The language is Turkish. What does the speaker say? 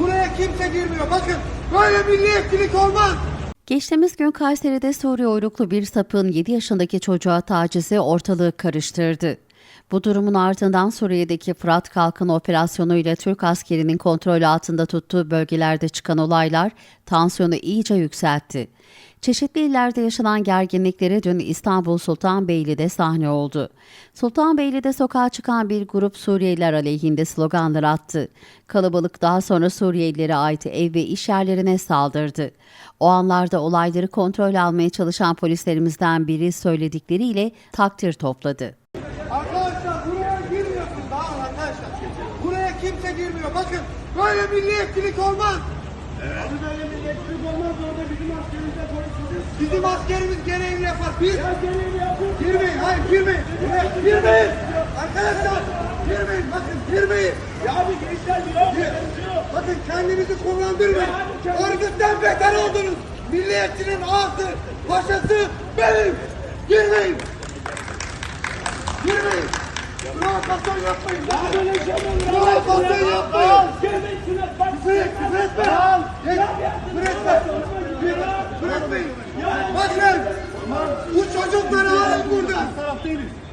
Buraya kimse girmiyor. Bakın böyle milliyetçilik olmaz. Geçtiğimiz gün Kayseri'de Suriye uyruklu bir sapın 7 yaşındaki çocuğa tacizi ortalığı karıştırdı. Bu durumun ardından Suriye'deki Fırat Kalkın operasyonu ile Türk askerinin kontrolü altında tuttuğu bölgelerde çıkan olaylar tansiyonu iyice yükseltti. Çeşitli illerde yaşanan gerginliklere dün İstanbul Sultanbeyli'de sahne oldu. Sultanbeyli'de sokağa çıkan bir grup Suriyeliler aleyhinde sloganlar attı. Kalabalık daha sonra Suriyelilere ait ev ve iş yerlerine saldırdı. O anlarda olayları kontrol almaya çalışan polislerimizden biri söyledikleriyle takdir topladı. Arkadaşlar buraya girmiyorsunuz daha arkadaşlar. Kimse girmiyor. Bakın böyle milliyetçilik olmaz. Abi böyle milliyetçilik olmaz orada bizim askerimize polisimiz. Bizim askerimiz gereğini yapar. Biz Ya gelin yapın. girmeyin. Hayır girmeyin. Buraya girmeyin. Arkadaşlar girmeyin. Bakın girmeyin. Ya abi gençler diyor. konuşuyor. Bakın kendinizi kullandırmayın. Örgütten beter oldunuz. Milliyetçinin ağası, paşası benim. Girmeyin. provokasyon yapmayın. Ben böyle şey yapmıyorum. Provokasyon yapmayın. Gelmeyin küfür etme. Küfür etme. Küfür etme. Küfür etmeyin. Bakın bu çocukları alın buradan. Taraf değiliz.